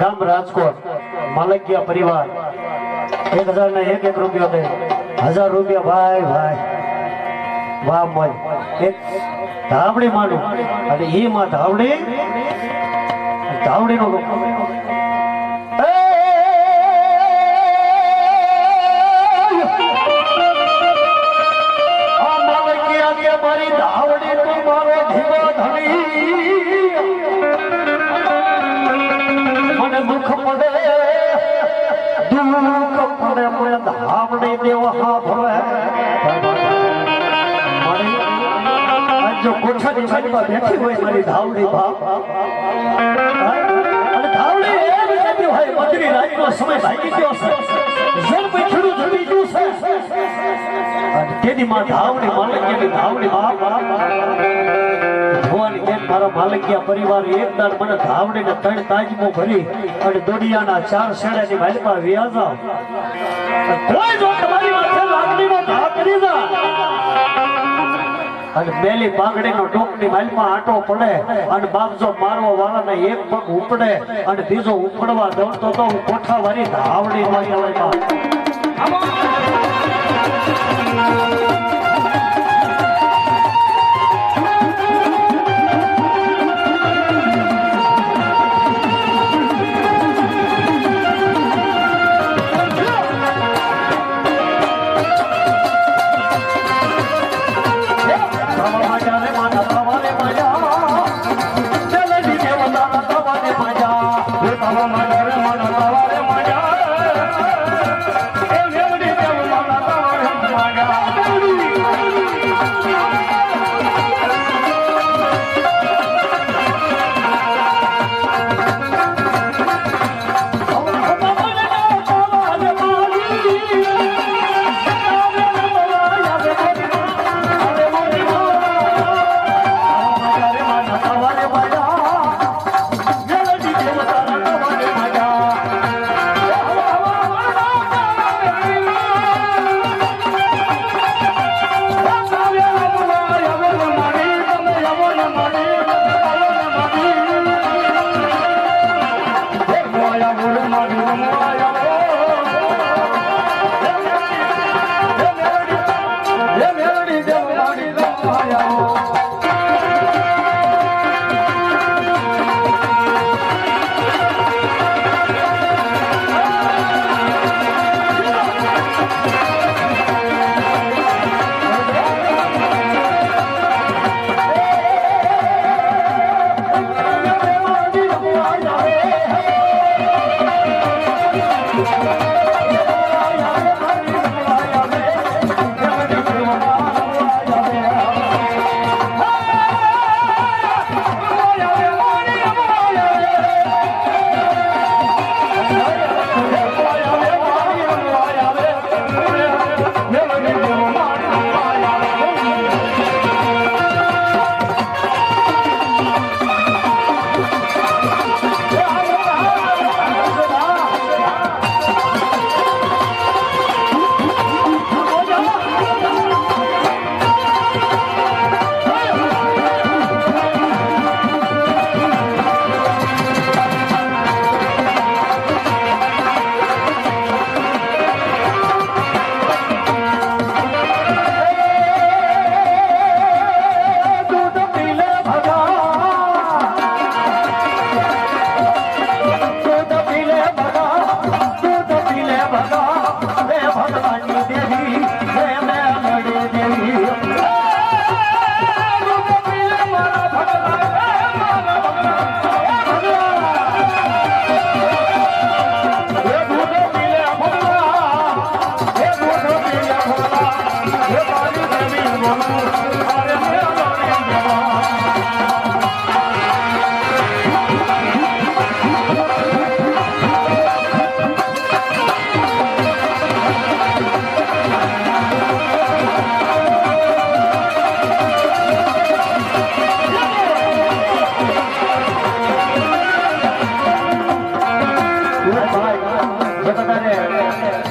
ગામ રાજકોટ, માલકિયા પરિવાર. એક હજાર ને એક એક રૂપિયો દે. હજાર રૂપિયા ભાઈ ભાઈ. વાહ ભાઈ. એક ધાવડી માંડું. અને એ માં ધાવડી ધાવડી નો મારી ધાવડી તો મારો ધીરો ધણી. દુઃખ પડે દુઃખ પડે, મને ધામણી દેવ હાભળે. જો કોઠાની બાજુમાં બેઠી હોય મારી ધાવડી બાપ. અને ધાવડી એમ કહેતી હોય મધરી રાતનો સમય ભાગી ગયો છે. જેમ પીછડું જડી ગયું છે. તેની માં ધાવડી માલકીયાની ધાવડી કેમ માલકિયા પરિવાર એક દાડ મને ધાવડીને ત્રણ તાજમો ભરી અને દોડિયાના ચાર શેડાની માલપા વ્યાજા કોઈ જો તમારી માથે લાકડીનો ઘા કરી દા. અને બેલી પાઘડીનો ટોપની માલમાં આટો પડે અને બાપ જો મારવા વાળાને એક પગ ઉપડે અને બીજો ઉપડવા દોડતો તો હું કોઠા વાળી ધાવડી મારી આવે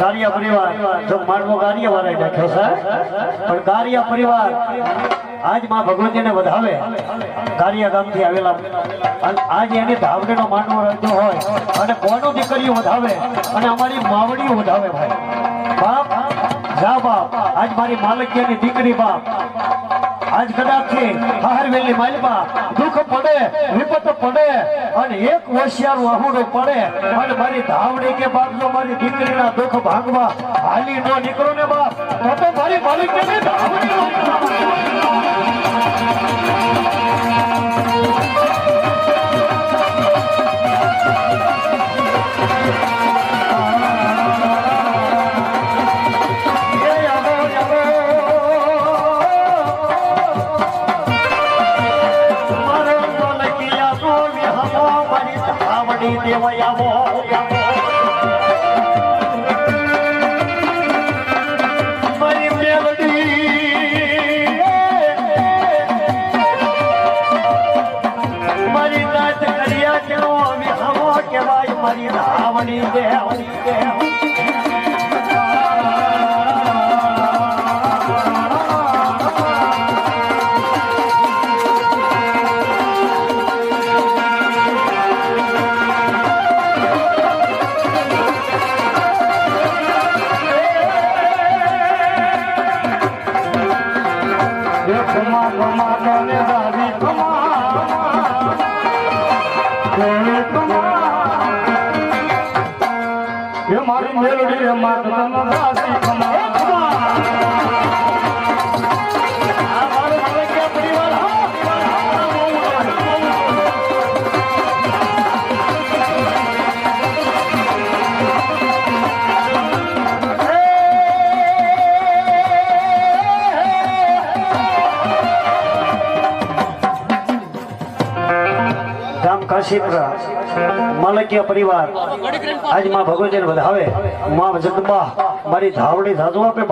પરિવાર, જો માનવો કાર્ય વાળા નાખ્યો છે, પણ કાર્ય પરિવાર આજમાં ભગવતીને વધાવે. કાર્ય ગામથી આવેલા. અને આજ એની ધાવણીનો માનવો રહેતો હોય, અને કોનો દીકરીઓ વધાવે, અને અમારી માવડીઓ વધાવે ભાઈ. બાપ, જા બાપ, આજ મારી માલકીયાની દીકરી બાપ. આજ કદાચ બહાર વેલી માલમાં દુઃખ પડે, વિપત પડે અને એક હોશિયાર વાહુડો પડે. અને મારી ધાવડી કે બાપ જો મારી દીકરીના દુઃખ ભાગવા હાલી નો નીકળો ને બાપ. તો મારી માલિકીની ધાવડી ધાવડી દેવય આવો, આવો. મારી મેલડી મારી નાચ કર્યા કેવો વિહમો કહેવાય મારી ધાવડી દેવડી દેવ એ મારી મેલડી એ માત તને દાદી ખમા આ મારો માલકીય પરિવાર હા ગામ કાશીપુરા માલકીય પરિવાર આજમાં ભગવતી વધાવે. માં જગબા મારી ધાવડી સાધુ આપે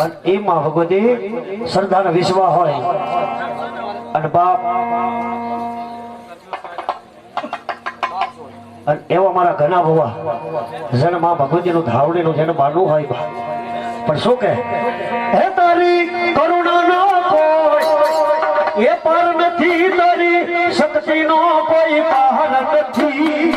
અને એ માં ભગવતી શ્રદ્ધાનો વિશ્વાસ હોય. અને બાપ. એવા મારા ઘણા ભવા, જેને માં ધાવણી નું જેને માનવું હોય પણ શું કે? તારી કરુણાનો કોઈ એ પર નથી તારી શક્તિનો કોઈ પાર નથી.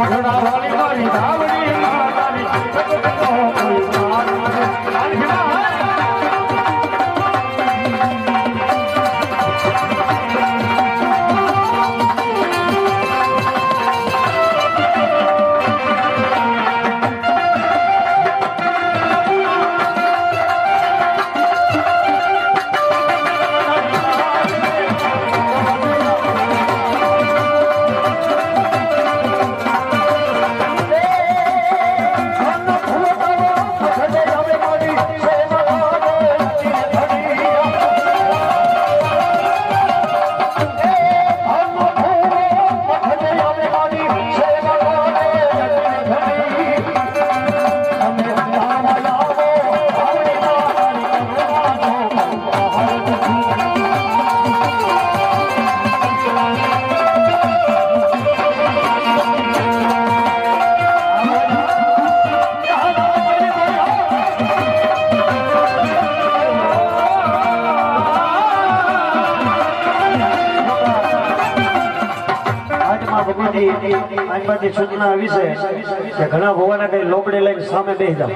વાળી મારી આજમાંથી સૂચના છે કે ઘણા ભવાના કઈ લોબડી લઈને સામે બેસી જાવ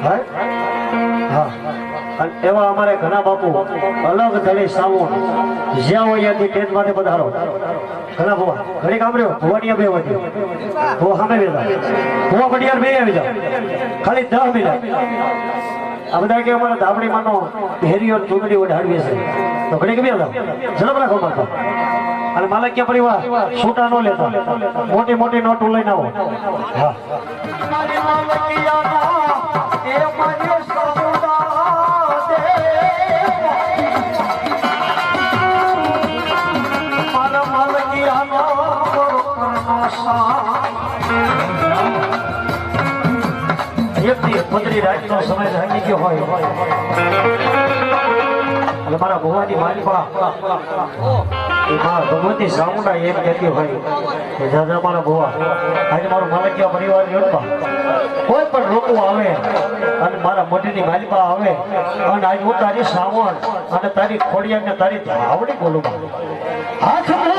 હા? અને એવા અમારે ઘણા બાપુ અલગ ધણી સામો જ્યાં હોય ત્યાંથી ટેજ માટે પધારો. ઘણા ભવા ઘડી કામર્યો ભવાનિયા બે વાગ્યો ભવા સામે બેસા ભવા પટિયાર બે આવી જાવ ખાલી દસ મિનિટ. આ બધા કે અમારા ધાબડીમાંનો હેરીઓ ચૂંટણી ઓઢાડવી છે. તો ઘડી કે બે ઝડપ રાખો મારતો અને માલક્ય પરિવાર, છૂટા નો લેતા. મોટી મોટી નોટો લઈને આવો. હા. પંદરી રાતનો સમય જાગી ગયો હોય. અને મારા ભગવાનની માલિકા, એ માં ભગવતી સામુંડા એમ કહેતી હોય કે દાદા મારા ભુવા, આજે મારો માલકીય પરિવાર યોજમાં કોઈ પણ લોકો આવે અને મારા મોઢીની માલિકા આવે અને આજે હું તારી સાવણ અને તારી ખોડિયા ને તારી ધાવડી બોલું હાથ બોલ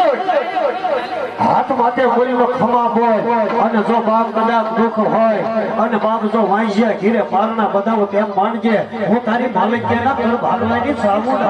હાથ માથે કોઈનો ખમા હોય અને જો બાપ કદાચ દુઃખ હોય અને બાપ જો વાંજ્યા ઘીરે પારના બધાઓ તેમ માનજે, હું તારી માલિક્યાના ઘર ભાગવાની સામુ પણ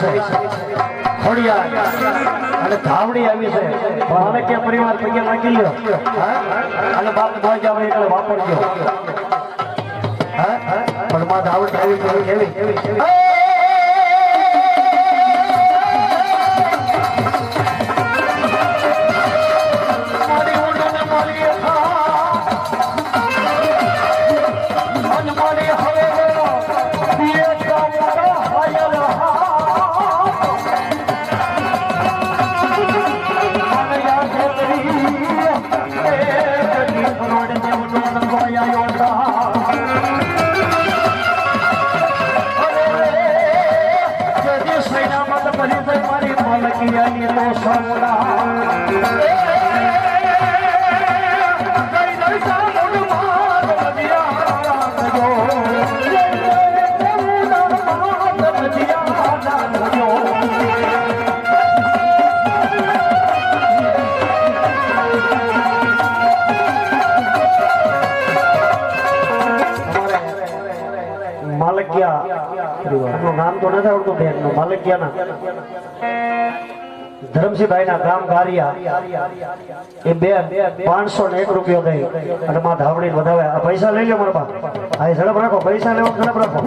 છે. અને ધાવડી આવી છે. માલકીય પરિવાર પગે નાખી લ્યો? અને બાપ ભાઈ આવે એટલે વાપરજો. હા? પણ માં ધાવડી આવી છે. કેવી કેવી નામ તો નથી આવડતું બેનનું માલકિયાના. ધરમસિંહભાઈ ના ગામ ગારિયા. એ બે પાંચસો ને એક રૂપિયો દઈ અને માં ધાવડી વધાવે પૈસા લઈ લો મારા આ ઝડપ રાખો, પૈસા લેવો ઝડપ રાખો.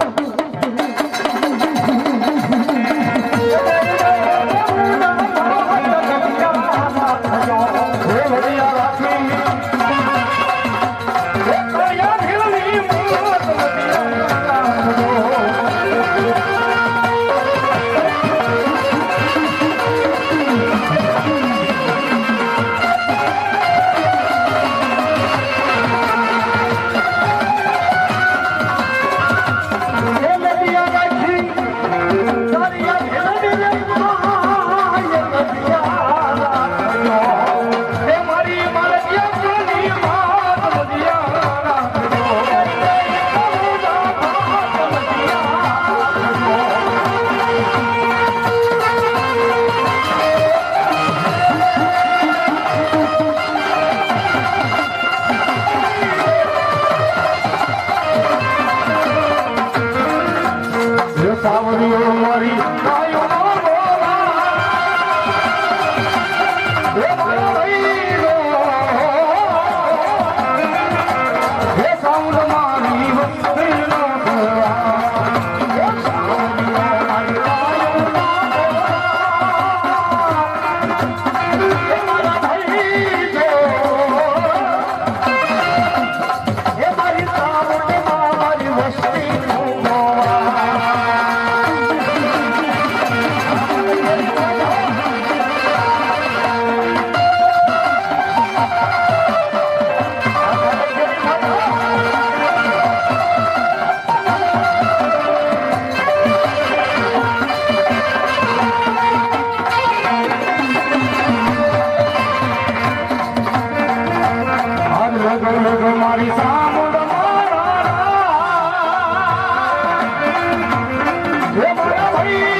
મારા